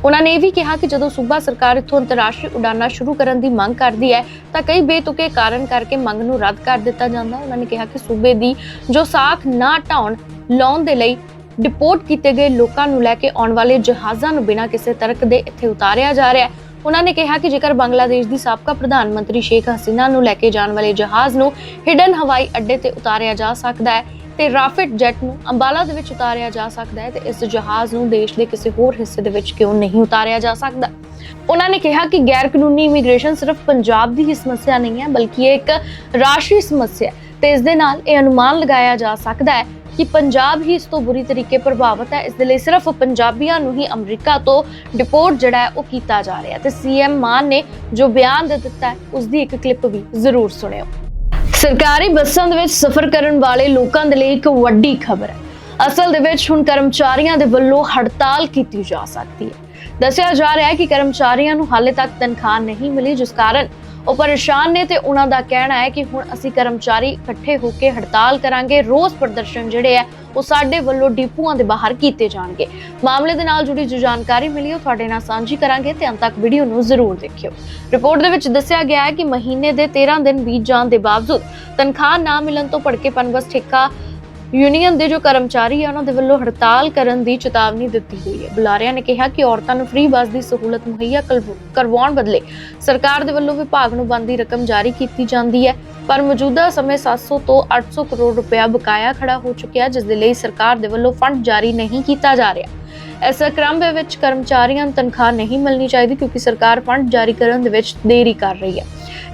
Speaker 1: ਉਹਨਾਂ ਨੇ ਇਹ ਵੀ ਕਿਹਾ ਕਿ ਜਦੋਂ ਸੂਬਾ ਸਰਕਾਰ ਇੱਥੋਂ ਅੰਤਰਰਾਸ਼ਟਰੀ ਉਡਾਨਾਂ ਸ਼ੁਰੂ ਕਰਨ ਦੀ ਮੰਗ ਕਰਦੀ ਹੈ, ਤਾਂ ਕਈ ਬੇਤੁਕੇ ਕਾਰਨ ਕਰਕੇ ਮੰਗ ਨੂੰ ਰੱਦ ਕਰ ਦਿੱਤਾ ਜਾਂਦਾ ਉਹਨਾਂ ਨੇ ਕਿਹਾ ਕਿ ਸੂਬੇ ਦੀ ਜੋ ਸਾਖ ਨਾ ਢਾਉਣ, ਲਾਉਣ ਦੇ ਲਈ ਡਿਪੋਰਟ ਕੀਤੇ ਗਏ ਲੋਕਾਂ ਨੂੰ ਲੈ ਕੇ ਆਉਣ ਵਾਲੇ ਜਹਾਜ਼ਾਂ ਨੂੰ ਬਿਨਾਂ ਕਿਸੇ ਤਰਕ ਦੇ ਇੱਥੇ ਉਤਾਰਿਆ ਜਾ ਰਿਹਾ ਹੈ। ਉਹਨਾਂ ਨੇ ਕਿਹਾ ਕਿ ਜੇਕਰ ਬੰਗਲਾਦੇਸ਼ ਦੀ ਸਾਬਕਾ ਪ੍ਰਧਾਨ ਮੰਤਰੀ ਸ਼ੇਖ ਹਸੀਨਾ ਨੂੰ ਲੈ ਕੇ ਜਾਣ ਵਾਲੇ ਜਹਾਜ਼ ਨੂੰ ਹਿਡਨ ਹਵਾਈ ਅੱਡੇ ਤੇ ਉਤਾਰਿਆ ਜਾ ਸਕਦਾ ਹੈ ਤੇ ਰਾਫਿਟ ਜੈਟ ਨੂੰ ਅੰਬਾਲਾ ਦੇ ਵਿੱਚ ਉਤਾਰਿਆ ਜਾ ਸਕਦਾ ਹੈ ਤੇ ਇਸ ਜਹਾਜ਼ ਨੂੰ ਦੇਸ਼ ਦੇ ਕਿਸੇ ਹੋਰ ਹਿੱਸੇ ਦੇ ਵਿੱਚ ਕਿਉਂ ਨਹੀਂ ਉਤਾਰਿਆ ਜਾ ਸਕਦਾ? ਉਹਨਾਂ ਨੇ ਕਿਹਾ ਕਿ ਗੈਰ ਕਾਨੂੰਨੀ ਇਮੀਗ੍ਰੇਸ਼ਨ ਸਿਰਫ ਪੰਜਾਬ ਦੀ ਹੀ ਸਮੱਸਿਆ ਨਹੀਂ ਹੈ, ਬਲਕਿ ਇਹ ਇੱਕ ਰਾਸ਼ਟਰੀ ਸਮੱਸਿਆ ਹੈ ਤੇ ਇਸ ਦੇ ਨਾਲ ਇਹ ਅਨੁਮਾਨ ਲਗਾਇਆ ਜਾ ਸਕਦਾ ਹੈ ਕਿ ਪੰਜਾਬ ਹੀ ਇਸ ਤੋਂ ਬੁਰੀ ਤਰੀਕੇ ਪ੍ਰਭਾਵਿਤ ਹੈ। ਇਸ ਦੇ ਲਈ ਸਿਰਫ ਪੰਜਾਬੀਆਂ ਨੂੰ ਹੀ ਅਮਰੀਕਾ ਤੋਂ ਡਿਪੋਰਟ ਜਿਹੜਾ ਹੈ ਉਹ ਕੀਤਾ ਜਾ ਰਿਹਾ ਹੈ ਤੇ ਸੀਐਮ ਮਾਨ ਨੇ ਜੋ ਬਿਆਨ ਦੇ ਦਿੱਤਾ ਹੈ ਉਸ ਦੀ ਇੱਕ ਕਲਿੱਪ ਵੀ ਜ਼ਰੂਰ ਸੁਣਿਓ। ਸਰਕਾਰੀ ਬੱਸਾਂ ਦੇ ਵਿੱਚ ਸਫ਼ਰ ਕਰਨ ਵਾਲੇ ਲੋਕਾਂ ਦੇ ਲਈ ਇੱਕ ਵੱਡੀ ਖਬਰ ਹੈ। ਅਸਲ ਦੇ ਵਿੱਚ ਹੁਣ ਕਰਮਚਾਰੀਆਂ ਦੇ ਵੱਲੋਂ ਹੜਤਾਲ ਕੀਤੀ ਜਾ ਸਕਦੀ ਹੈ। ਦੱਸਿਆ ਜਾ ਰਿਹਾ ਹੈ ਕਿ ਕਰਮਚਾਰੀਆਂ ਨੂੰ ਹਾਲੇ ਤੱਕ ਤਨਖਾਹ ਨਹੀਂ ਮਿਲੀ, ਜਿਸ ਕਾਰਨ ਉਹ ਪਰੇਸ਼ਾਨ ਨੇ ਤੇ ਉਹਨਾਂ ਦਾ ਕਹਿਣਾ ਹੈ ਕਿ ਹੁਣ ਅਸੀਂ ਕਰਮਚਾਰੀ ਇਕੱਠੇ ਹੋ ਕੇ ਹੜਤਾਲ ਕਰਾਂਗੇ, ਰੋਸ ਪ੍ਰਦਰਸ਼ਨ ਜਿਹੜੇ ਹੈ ਉਹ ਸਾਡੇ ਵੱਲੋਂ ਡਿਪੂਆਂ ਦੇ ਬਾਹਰ ਕੀਤੇ ਜਾਣਗੇ। ਮਾਮਲੇ ਦੇ ਨਾਲ ਜੁੜੀ ਜੋ ਜਾਣਕਾਰੀ ਮਿਲੀ, ਉਹ ਤੁਹਾਡੇ ਨਾਲ ਸਾਂਝੀ ਕਰਾਂਗੇ ਤੇ ਅੰਤ ਤੱਕ ਵੀਡੀਓ ਨੂੰ ਜ਼ਰੂਰ ਦੇਖਿਓ। ਰਿਪੋਰਟ ਦੇ ਵਿੱਚ ਦੱਸਿਆ ਗਿਆ ਹੈ ਕਿ ਮਹੀਨੇ ਦੇ 13 ਦਿਨ ਬੀਤ ਜਾਣ ਦੇ ਬਾਵਜੂਦ ਤਨਖਾਹ ਨਾ ਮਿਲਣ ਤੋਂ ਭੜਕੇ ਪਨਬਸ ਠੇਕਾ ਯੂਨੀਅਨ ਦੇ ਜੋ ਕਰਮਚਾਰੀ ਆ, ਉਹਨਾਂ ਦੇ ਵੱਲੋਂ ਹੜਤਾਲ ਕਰਨ ਦੀ ਚੇਤਾਵਨੀ ਦਿੱਤੀ ਗਈ ਹੈ। ਬੁਲਾਰਿਆਂ ਨੇ ਕਿਹਾ ਕਿ ਔਰਤਾਂ ਨੂੰ ਫ੍ਰੀ ਬੱਸ ਦੀ ਸਹੂਲਤ ਮੁਹੱਈਆ ਕਰਵਾਉਣ ਬਦਲੇ ਸਰਕਾਰ ਦੇ ਵੱਲੋਂ ਵਿਭਾਗ ਨੂੰ ਬੰਦੀ ਰਕਮ ਜਾਰੀ ਕੀਤੀ ਜਾਂਦੀ ਹੈ। ਪਰ ਮੌਜੂਦਾ ਸਮੇਂ 700 ਤੋਂ 800 ਕਰੋੜ ਰੁਪਇਆ ਬਕਾਇਆ ਖੜਾ ਹੋ ਚੁੱਕਿਆ, ਜਿਸ ਦੇ ਲਈ ਸਰਕਾਰ ਦੇ ਵੱਲੋਂ ਫੰਡ ਜਾਰੀ ਨਹੀਂ ਕੀਤਾ ਜਾ ਰਿਹਾ। ਇਸ ਕ੍ਰਮ ਦੇ ਵਿੱਚ ਕਰਮਚਾਰੀਆਂ ਨੂੰ ਤਨਖਾਹ ਨਹੀਂ ਮਿਲਣੀ ਚਾਹੀਦੀ ਕਿਉਂਕਿ ਸਰਕਾਰ ਫੰਡ ਜਾਰੀ ਕਰਨ ਦੇ ਵਿੱਚ ਦੇਰੀ ਕਰ ਰਹੀ ਹੈ।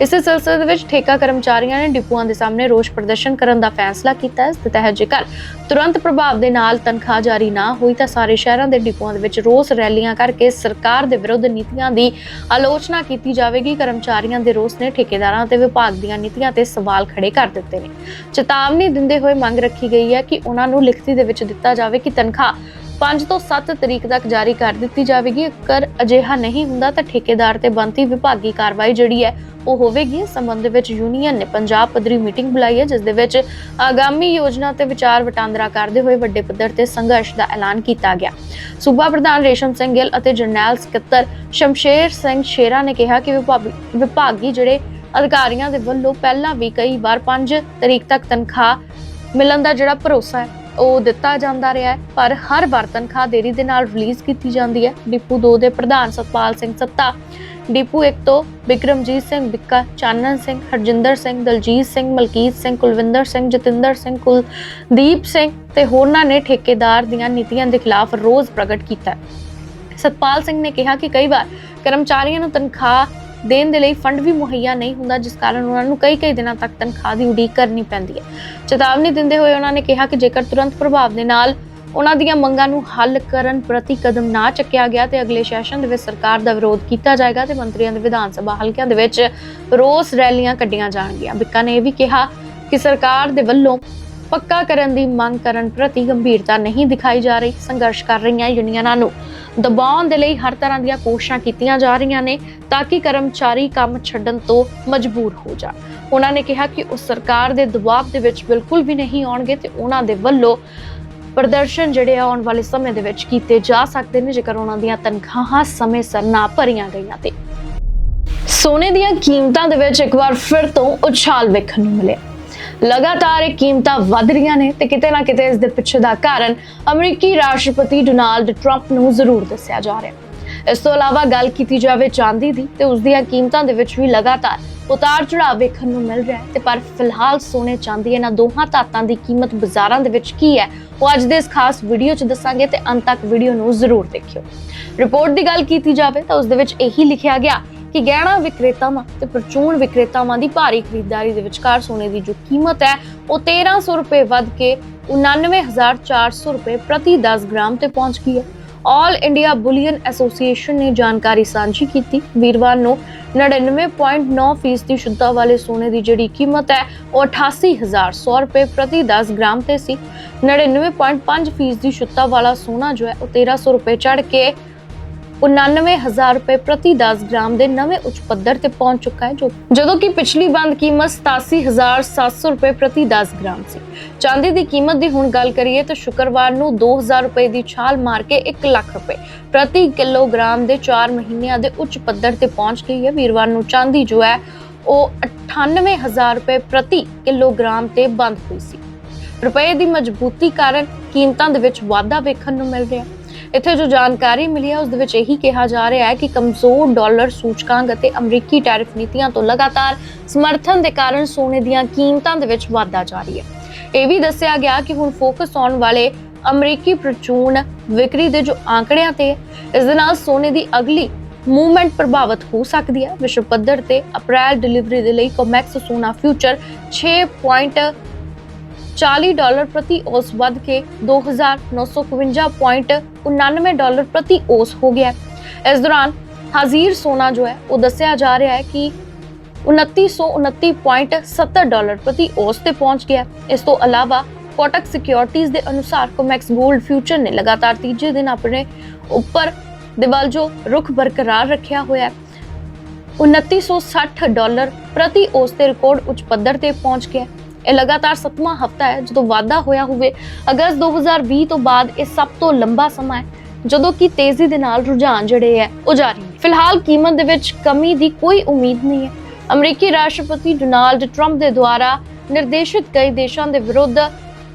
Speaker 1: ਇਸੇ ਸਿਲਸਿਲੇ ਦੇ ਵਿੱਚ ਠੇਕਾ ਕਰਮਚਾਰੀਆਂ ਨੇ ਡਿਪੂਆਂ ਦੇ ਸਾਹਮਣੇ ਰੋਸ ਪ੍ਰਦਰਸ਼ਨ ਕਰਨ ਦਾ ਫੈਸਲਾ ਕੀਤਾ ਹੈ। ਇਸ ਦੇ ਜੇਕਰ ਤੁਰੰਤ ਪ੍ਰਭਾਵ ਦੇ ਨਾਲ ਤਨਖਾਹ ਜਾਰੀ ਨਾ ਹੋਈ ਤਾਂ ਸਾਰੇ ਸ਼ਹਿਰਾਂ ਦੇ ਡਿਪੂਆਂ ਦੇ ਵਿੱਚ ਰੋਸ ਰੈਲੀਆਂ ਕਰਕੇ ਸਰਕਾਰ ਦੇ ਵਿਰੁੱਧ ਨੀਤੀਆਂ ਦੀ ਆਲੋਚਨਾ ਕੀਤੀ ਜਾਵੇਗੀ। ਕਰਮਚਾਰੀਆਂ ਦੇ ਰੋਸ ਨੇ ਠੇਕੇਦਾਰਾਂ ਤੇ ਵਿਭਾਗ ਦੀਆਂ ਨੀਤੀਆਂ ਤੇ ਸਵਾਲ ਖੜੇ ਕਰ ਦਿੱਤੇ ਨੇ। ਚੇਤਾਵਨੀ ਦਿੰਦੇ ਹੋਏ ਮੰਗ ਰੱਖੀ ਗਈ ਹੈ ਕਿ ਉਹਨਾਂ ਨੂੰ ਲਿਖਤੀ ਦੇ ਵਿੱਚ ਦਿੱਤਾ ਜਾਵੇ ਕਿ ਤਨਖਾਹ 5 ਤੋਂ 7 ਤਰੀਕ ਤੱਕ ਜਾਰੀ ਕਰ ਦਿੱਤੀ ਜਾਵੇਗੀ। ਅਗਰ ਅਜਿਹਾ ਨਹੀਂ ਹੁੰਦਾ ਤਾਂ ਠੇਕੇਦਾਰ ਤੇ ਬੰਤੀ ਵਿਭਾਗੀ ਕਾਰਵਾਈ ਜਿਹੜੀ ਹੈ, ਉਹ ਹੋਵੇਗੀ। ਇਸ ਸੰਬੰਧ ਵਿੱਚ ਯੂਨੀਅਨ ਨੇ ਪੰਜਾਬ ਪੱਧਰੀ ਮੀਟਿੰਗ ਬੁਲਾਈ ਹੈ, ਜਿਸ ਦੇ ਵਿੱਚ ਆਗਾਮੀ ਯੋਜਨਾ ਤੇ ਵਿਚਾਰ ਵਟਾਂਦਰਾ ਕਰਦੇ ਹੋਏ ਵੱਡੇ ਪੱਧਰ ਤੇ ਸੰਘਰਸ਼ ਦਾ ਐਲਾਨ ਕੀਤਾ ਗਿਆ। ਸੂਬਾ ਪ੍ਰਧਾਨ ਰੇਸ਼ਮ ਸਿੰਘ ਗਿੱਲ ਅਤੇ ਜਰਨੈਲ ਸਕੱਤਰ ਸ਼ਮਸ਼ੇਰ ਸਿੰਘ ਸ਼ੇਰਾ ਨੇ ਕਿਹਾ ਕਿ ਵਿਭਾਗੀ ਜਿਹੜੇ ਅਧਿਕਾਰੀਆਂ ਦੇ ਵੱਲੋਂ ਪਹਿਲਾਂ ਵੀ ਕਈ ਵਾਰ 5 ਤਰੀਕ ਤੱਕ ਤਨਖਾਹ ਮਿਲਣ ਦਾ ਜਿਹੜਾ ਭਰੋਸਾ ਹੈ ਉਹ ਦਿੱਤਾ ਜਾਂਦਾ ਰਿਹਾ ਹੈ, ਪਰ ਹਰ ਵਾਰ ਤਨਖਾਹ ਦੇਰੀ ਦੇ ਨਾਲ ਰਿਲੀਜ਼ ਕੀਤੀ ਜਾਂਦੀ ਹੈ। ਡਿਪੂ 2 ਦੇ ਪ੍ਰਧਾਨ ਸਤਪਾਲ ਸਿੰਘ ਸੱਤਾ, ਡਿਪੂ 1 ਤੋਂ ਬਿਕਰਮਜੀਤ ਸਿੰਘ, ਬਿੱਕਾ ਚਾਨਣ ਸਿੰਘ, ਹਰਜਿੰਦਰ ਸਿੰਘ, ਦਲਜੀਤ ਸਿੰਘ, ਮਲਕੀਤ ਸਿੰਘ, ਕੁਲਵਿੰਦਰ ਸਿੰਘ, ਜਤਿੰਦਰ ਸਿੰਘ, ਕੁਲਦੀਪ ਸਿੰਘ ਤੇ ਹੋਰਨਾਂ ਨੇ ਠੇਕੇਦਾਰ ਦੀਆਂ ਨੀਤੀਆਂ ਦੇ ਖਿਲਾਫ ਰੋਸ ਪ੍ਰਗਟ ਕੀਤਾ ਸਤਪਾਲ ਸਿੰਘ ਨੇ ਕਿਹਾ ਕਿ ਕਈ ਵਾਰ ਕਰਮਚਾਰੀਆਂ ਨੂੰ ਤਨਖਾਹ ਦੇਣ ਦੇ ਲਈ ਫੰਡ ਵੀ ਮੁਹੱਈਆ ਨਹੀਂ ਹੁੰਦਾ, ਜਿਸ ਕਾਰਨ ਉਹਨਾਂ ਨੂੰ ਕਈ ਕਈ ਦਿਨਾਂ ਤੱਕ ਤਨਖਾਹ ਦੀ ਉਡੀਕ ਕਰਨੀ ਪੈਂਦੀ ਹੈ। ਚੇਤਾਵਨੀ ਦਿੰਦੇ ਹੋਏ ਉਹਨਾਂ ਨੇ ਕਿਹਾ ਕਿ ਜੇਕਰ ਤੁਰੰਤ ਪ੍ਰਭਾਵ ਦੇ ਨਾਲ ਉਹਨਾਂ ਦੀਆਂ ਮੰਗਾਂ ਨੂੰ ਹੱਲ ਕਰਨ ਪ੍ਰਤੀ ਕਦਮ ਨਾ ਚੱਕਿਆ ਗਿਆ ਤੇ ਅਗਲੇ ਸੈਸ਼ਨ ਦੇ ਵਿੱਚ ਸਰਕਾਰ ਦਾ ਵਿਰੋਧ ਕੀਤਾ ਜਾਏਗਾ ਤੇ ਮੰਤਰੀਆਂ ਦੇ ਵਿਧਾਨ ਸਭਾ ਹਲਕਿਆਂ ਦੇ ਵਿੱਚ ਰੋਸ ਰੈਲੀਆਂ ਕੱਢੀਆਂ ਜਾਣਗੀਆਂ। ਬਿੱਕਾ ਨੇ ਇਹ ਵੀ ਕਿਹਾ ਕਿ ਸਰਕਾਰ ਦੇ ਵੱਲੋਂ ਪੱਕਾ ਕਰਨ ਦੀ ਮੰਗ ਕਰਨ ਪ੍ਰਤੀ ਗੰਭੀਰਤਾ ਨਹੀਂ ਦਿਖਾਈ ਜਾ ਰਹੀ। ਸੰਘਰਸ਼ ਕਰ ਰਹੀਆਂ ਯੂਨੀਅਨਾਂ ਨੂੰ ਦਬਾਉਣ ਦੇ ਲਈ ਹਰ ਤਰ੍ਹਾਂ ਦੀਆਂ ਕੋਸ਼ਿਸ਼ਾਂ ਕੀਤੀਆਂ ਜਾ ਰਹੀਆਂ ਨੇ ਤਾਂ ਕਿ ਕਰਮਚਾਰੀ ਕੰਮ ਛੱਡਣ ਤੋਂ ਮਜਬੂਰ ਹੋ ਜਾਣ। ਉਹਨਾਂ ਨੇ ਕਿਹਾ ਕਿ ਉਹ ਸਰਕਾਰ ਦੇ ਦਬਾਅ ਦੇ ਵਿੱਚ ਬਿਲਕੁਲ ਵੀ ਨਹੀਂ ਆਉਣਗੇ ਤੇ ਉਹਨਾਂ ਦੇ ਵੱਲੋਂ ਪ੍ਰਦਰਸ਼ਨ ਜਿਹੜੇ ਆਉਣ ਵਾਲੇ ਸਮੇਂ ਦੇ ਵਿੱਚ ਕੀਤੇ ਜਾ ਸਕਦੇ ਨੇ, ਜੇਕਰ ਉਹਨਾਂ ਦੀਆਂ ਤਨਖਾਹਾਂ ਸਮੇਂ ਸਿਰ ਨਾ ਭਰੀਆਂ ਗਈਆਂ ਤੇ। ਸੋਨੇ ਦੀਆਂ ਕੀਮਤਾਂ ਦੇ ਵਿੱਚ ਇੱਕ ਵਾਰ ਫਿਰ ਤੋਂ ਉਛਾਲ ਵੇਖਣ ਨੂੰ ਮਿਲਿਆ। ਲਗਾਤਾਰ ਇਹ ਕੀਮਤਾਂ ਵਧ ਰਹੀਆਂ ਨੇ ਤੇ ਕਿਤੇ ਨਾ ਕਿਤੇ ਇਸ ਦੇ ਪਿੱਛੇ ਦਾ ਕਾਰਨ ਅਮਰੀਕੀ ਰਾਸ਼ਟਰਪਤੀ ਡੋਨਾਲਡ ਟਰੰਪ ਨੂੰ ਜ਼ਰੂਰ ਦੱਸਿਆ ਜਾ ਰਿਹਾ ਹੈ। ਇਸ ਤੋਂ ਇਲਾਵਾ ਗੱਲ ਕੀਤੀ ਜਾਵੇ ਚਾਂਦੀ ਦੀ ਤੇ ਉਸ ਦੀਆਂ ਕੀਮਤਾਂ ਦੇ ਵਿੱਚ ਵੀ ਲਗਾਤਾਰ ਉਤਾਰ ਚੜਾਅ ਵੇਖਣ ਨੂੰ ਮਿਲ ਰਿਹਾ ਹੈ। ਤੇ ਪਰ ਫਿਲਹਾਲ ਸੋਨੇ ਚਾਂਦੀ ਇਹਨਾਂ ਦੋਹਾਂ ਧਾਤਾਂ ਦੀ ਕੀਮਤ ਬਾਜ਼ਾਰਾਂ ਦੇ ਵਿੱਚ ਕੀ ਹੈ, ਉਹ ਅੱਜ ਦੇ ਇਸ ਖਾਸ ਵੀਡੀਓ 'ਚ ਦੱਸਾਂਗੇ ਤੇ ਅੰਤ ਤੱਕ ਵੀਡੀਓ ਨੂੰ ਜ਼ਰੂਰ ਦੇਖਿਓ। ਰਿਪੋਰਟ ਦੀ ਗੱਲ ਕੀਤੀ ਜਾਵੇ ਤਾਂ ਉਸ ਦੇ ਵਿੱਚ ਇਹੀ ਲਿਖਿਆ ਗਿਆ ਕਿ ਗਹਿਣਾ ਵਿਕਰੇਤਾਵਾਂ ਤੇ ਪਰਚੂਨ ਵਿਕਰੇਤਾਵਾਂ ਦੀ ਭਾਰੀ ਖਰੀਦਦਾਰੀ ਦੇ ਵਿਚਕਾਰ ਸੋਨੇ ਦੀ ਜੋ ਕੀਮਤ ਹੈ, ਉਹ 1300 ਰੁਪਏ ਵੱਧ ਕੇ 99400 ਰੁਪਏ ਪ੍ਰਤੀ 10 ਗ੍ਰਾਮ ਤੇ ਪਹੁੰਚ ਗਈ ਹੈ। ਆਲ ਇੰਡੀਆ ਬੁਲੀਅਨ ਐਸੋਸੀਏਸ਼ਨ ਨੇ ਜਾਣਕਾਰੀ ਸਾਂਝੀ ਕੀਤੀ। ਵੀਰਵਾਰ ਨੂੰ 99.9% ਫੀਸਦੀ ਸ਼ੁੱਧਤਾ ਵਾਲੇ ਸੋਨੇ ਦੀ ਜਿਹੜੀ ਕੀਮਤ ਹੈ, ਉਹ 88100 ਰੁਪਏ ਪ੍ਰਤੀ 10 ਗ੍ਰਾਮ ਤੇ ਸੀ। 99.5% ਫੀਸਦੀ ਸ਼ੁੱਧਤਾ ਵਾਲਾ ਸੋਨਾ ਜੋ ਹੈ, ਉਹ 1300 ਰੁਪਏ ਚੜ ਕੇ 99000 ਰੁਪਏ ਪ੍ਰਤੀ 10 ਗ੍ਰਾਮ ਦੇ ਨਵੇਂ ਉੱਚ ਪੱਧਰ ਤੇ ਪਹੁੰਚ ਚੁੱਕਾ ਹੈ, ਜੋ ਜਦੋਂ ਕਿ ਪਿਛਲੀ ਬੰਦ ਕੀਮਤ 87700 ਰੁਪਏ ਪ੍ਰਤੀ 10 ਗ੍ਰਾਮ ਸੀ। ਚਾਂਦੀ ਦੀ ਕੀਮਤ ਦੀ ਹੁਣ ਗੱਲ ਕਰੀਏ ਤਾਂ ਸ਼ੁੱਕਰਵਾਰ ਨੂੰ 2000 ਰੁਪਏ ਦੀ ਛਾਲ ਮਾਰ ਕੇ 1 ਲੱਖ ਰੁਪਏ ਪ੍ਰਤੀ ਕਿਲੋਗ੍ਰਾਮ ਦੇ 4 ਮਹੀਨਿਆਂ ਦੇ ਉੱਚ ਪੱਧਰ ਤੇ ਪਹੁੰਚ ਗਈ ਹੈ। ਵੀਰਵਾਰ ਨੂੰ ਚਾਂਦੀ ਜੋ ਹੈ, ਉਹ 98000 ਰੁਪਏ ਪ੍ਰਤੀ ਕਿਲੋਗ੍ਰਾਮ ਤੇ ਬੰਦ ਹੋਈ ਸੀ। ਰੁਪਏ ਦੀ ਮਜ਼ਬੂਤੀ ਕਾਰਨ ਕੀਮਤਾਂ ਦੇ ਵਿੱਚ ਵਾਧਾ ਵੇਖਣ ਨੂੰ ਮਿਲ ਰਿਹਾ ਹੈ। ਇੱਥੇ ਜੋ ਜਾਣਕਾਰੀ ਮਿਲੀ ਹੈ ਉਸ ਦੇ ਵਿੱਚ ਇਹੀ ਕਿਹਾ ਜਾ ਰਿਹਾ ਹੈ ਕਿ ਕਮਜ਼ੋਰ ਡਾਲਰ ਸੂਚਕਾਂਕ ਅਤੇ ਅਮਰੀਕੀ ਟੈਰਿਫ ਨੀਤੀਆਂ ਤੋਂ ਲਗਾਤਾਰ ਸਮਰਥਨ ਦੇ ਕਾਰਨ ਸੋਨੇ ਦੀਆਂ ਕੀਮਤਾਂ ਦੇ ਵਿੱਚ ਵਾਧਾ ਜਾਰੀ ਹੈ। ਇਹ ਵੀ ਦੱਸਿਆ ਗਿਆ ਕਿ ਹੁਣ ਫੋਕਸ ਆਉਣ ਵਾਲੇ ਅਮਰੀਕੀ ਪ੍ਰਚੂਨ ਵਿਕਰੀ ਦੇ ਜੋ ਆંકੜਿਆਂ ਤੇ ਹੈ, ਇਸ ਦੇ ਨਾਲ ਸੋਨੇ ਦੀ ਅਗਲੀ ਮੂਵਮੈਂਟ ਪ੍ਰਭਾਵਿਤ ਹੋ ਸਕਦੀ ਹੈ। ਵਿਸ਼ਵ ਪੱਧਰ ਤੇ ਅਪ੍ਰੈਲ ਡਿਲੀਵਰੀ ਦੇ ਲਈ ਕੋਮੈਕਸ ਸੋਨਾ ਫਿਊਚਰ 6.40 ਡਾਲਰ ਪ੍ਰਤੀ ਔਸ ਵੱਧ ਕੇ 2951.99 ਡਾਲਰ ਪ੍ਰਤੀ ਔਸ ਹੋ ਗਿਆ ਇਸ ਦੌਰਾਨ ਹਾਜ਼ੀਰ ਸੋਨਾ ਜੋ ਹੈ ਉਹ ਦੱਸਿਆ ਜਾ ਰਿਹਾ ਹੈ ਕਿ 2929.70 ਡਾਲਰ ਪ੍ਰਤੀ ਔਸ ਤੇ ਪਹੁੰਚ ਗਿਆ ਇਸ ਤੋਂ ਇਲਾਵਾ ਕੋਟਕ ਸਿਕਿਉਰਿਟੀਜ਼ ਦੇ ਅਨੁਸਾਰ ਕੋਮੈਕਸ 골ਡ ਫਿਊਚਰ ਨੇ ਲਗਾਤਾਰ ਤੀਜੇ ਦਿਨ ਆਪਣੇ ਉੱਪਰ ਦੇ ਜੋ ਰੁਖ ਬਰਕਰਾਰ ਰੱਖਿਆ ਹੋਇਆ ਹੈ 2960 ਡਾਲਰ ਪ੍ਰਤੀ ਔਸ ਤੇ ਰਿਕਾਰਡ ਉੱਚ ਪੱਧਰ ਤੇ ਪਹੁੰਚ ਗਿਆ ਇਹ ਲਗਾਤਾਰ ਸੱਤਵਾਂ ਹਫਤਾ ਹੈ, ਜਦੋਂ ਵਾਧਾ ਹੋਇਆ ਹੋਵੇ, ਅਗਸਤ 2020 ਤੋਂ ਬਾਅਦ ਇਹ ਸਭ ਤੋਂ ਲੰਬਾ ਸਮਾਂ ਹੈ, ਜਦੋਂ ਕਿ ਤੇਜ਼ੀ ਦੇ ਨਾਲ ਰੁਝਾਨ ਜਿਹੜੇ ਹੈ, ਉਹ ਜਾਰੀ ਹੈ। ਫਿਲਹਾਲ ਕੀਮਤ ਦੇ ਵਿੱਚ ਕਮੀ ਦੀ ਕੋਈ ਉਮੀਦ ਨਹੀਂ ਹੈ। ਅਮਰੀਕੀ ਰਾਸ਼ਟਰਪਤੀ ਡੋਨਾਲਡ ਟਰੰਪ ਦੇ ਦੁਆਰਾ ਨਿਰਦੇਸ਼ਿਤ ਕਈ ਦੇਸ਼ਾਂ ਦੇ ਵਿਰੁੱਧ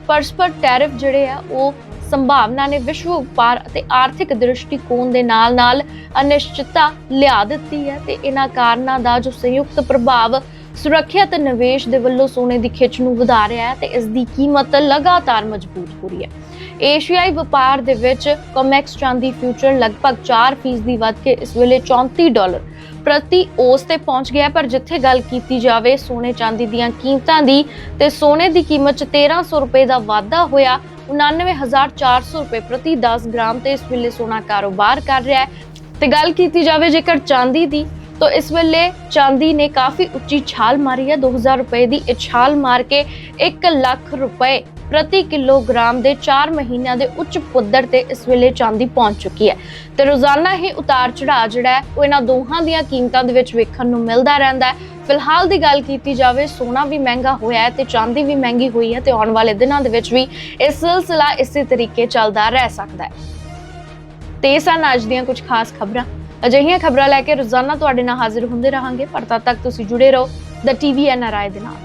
Speaker 1: ਪਰਸਪਰ ਟੈਰਿਫ ਜਿਹੜੇ ਆ ਉਹ ਸੰਭਾਵਨਾ ਨੇ ਵਿਸ਼ਵ ਵਪਾਰ ਅਤੇ ਆਰਥਿਕ ਦ੍ਰਿਸ਼ਟੀਕੋਣ ਦੇ ਨਾਲ-ਨਾਲ ਅਨਿਸ਼ਚਿਤਤਾ ਲਿਆ ਦਿੱਤੀ ਹੈ ਤੇ ਇਹਨਾਂ ਕਾਰਨਾਂ ਦਾ ਜੋ ਸੰਯੁਕਤ ਪ੍ਰਭਾਵ ਸੁਰੱਖਿਆ ਨਿਵੇਸ਼ ਦੇ ਵੱਲੋਂ ਸੋਨੇ ਦੀ ਖਿੱਚ ਨੂੰ ਵਧਾ ਰਿਹਾ ਹੈ ਤੇ ਇਸ ਦੀ ਕੀਮਤ ਲਗਾਤਾਰ ਮਜ਼ਬੂਤ ਹੋ ਰਹੀ ਹੈ। ਏਸ਼ੀਆਈ ਵਪਾਰ ਦੇ ਵਿੱਚ ਕੋਮੈਕਸ ਚਾਂਦੀ ਫਿਊਚਰ ਲਗਭਗ 4% ਦੀ ਵੱਧ ਕੇ ਇਸ ਵੇਲੇ 34 ਡਾਲਰ ਪ੍ਰਤੀ ਔਸ ਤੇ ਪਹੁੰਚ ਗਿਆ ਪਰ ਜਿੱਥੇ ਗੱਲ ਕੀਤੀ ਜਾਵੇ ਸੋਨੇ ਚਾਂਦੀ ਦੀਆਂ ਕੀਮਤਾਂ ਦੀ ਤੇ ਸੋਨੇ ਦੀ ਕੀਮਤ 'ਚ 1300 ਰੁਪਏ ਦਾ ਵਾਧਾ ਹੋਇਆ 99400 ਰੁਪਏ ਪ੍ਰਤੀ 10 ਗ੍ਰਾਮ ਤੇ ਇਸ ਵੇਲੇ ਸੋਨਾ ਕਾਰੋਬਾਰ ਕਰ ਰਿਹਾ ਹੈ। ਤੇ ਗੱਲ ਕੀਤੀ ਜਾਵੇ ਜੇਕਰ ਚਾਂਦੀ ਦੀ ਤਾਂ ਇਸ ਵੇਲੇ ਚਾਂਦੀ ਨੇ ਕਾਫੀ ਉੱਚੀ ਛਾਲ ਮਾਰੀ ਹੈ। 2000 ਰੁਪਏ ਦੀ ਇਹ ਛਾਲ ਮਾਰ ਕੇ 1 ਲੱਖ ਰੁਪਏ ਪ੍ਰਤੀ ਕਿਲੋਗ੍ਰਾਮ ਦੇ 4 ਮਹੀਨਿਆਂ ਦੇ ਉੱਚ ਪੱਧਰ ਤੇ ਇਸ ਵੇਲੇ ਚਾਂਦੀ ਪਹੁੰਚ ਚੁੱਕੀ ਹੈ। ਤੇ ਰੋਜ਼ਾਨਾ ਹੀ ਉਤਾਰ ਚੜਾਅ ਜਿਹੜਾ ਹੈ, ਉਹ ਇਹਨਾਂ ਦੋਹਾਂ ਦੀਆਂ ਕੀਮਤਾਂ ਦੇ ਵਿੱਚ ਵੇਖਣ ਨੂੰ ਮਿਲਦਾ ਰਹਿੰਦਾ ਹੈ। ਫਿਲਹਾਲ ਦੀ ਗੱਲ ਕੀਤੀ ਜਾਵੇ, ਸੋਨਾ ਵੀ ਮਹਿੰਗਾ ਹੋਇਆ ਹੈ ਤੇ ਚਾਂਦੀ ਵੀ ਮਹਿੰਗੀ ਹੋਈ ਹੈ ਤੇ ਆਉਣ ਵਾਲੇ ਦਿਨਾਂ ਦੇ ਵਿੱਚ ਵੀ ਇਹ ਸਿਲਸਿਲਾ ਇਸੇ ਤਰੀਕੇ ਚੱਲਦਾ ਰਹਿ ਸਕਦਾ ਹੈ। ਤੇ ਸਨ ਅੱਜ ਦੀਆਂ ਕੁਝ ਖਾਸ ਖਬਰਾਂ। ਅਜਿਹੀਆਂ ਖਬਰਾਂ ਲੈ ਕੇ ਰੋਜ਼ਾਨਾ ਤੁਹਾਡੇ ਨਾਲ ਹਾਜ਼ਰ ਹੁੰਦੇ ਰਹਾਂਗੇ। ਪਰ ਤਦ ਤੱਕ ਤੁਸੀਂ ਜੁੜੇ ਰਹੋ। ਦ ਟੀਵੀ ਐਨਆਰਆਈ ਦੇ ਨਾਲ।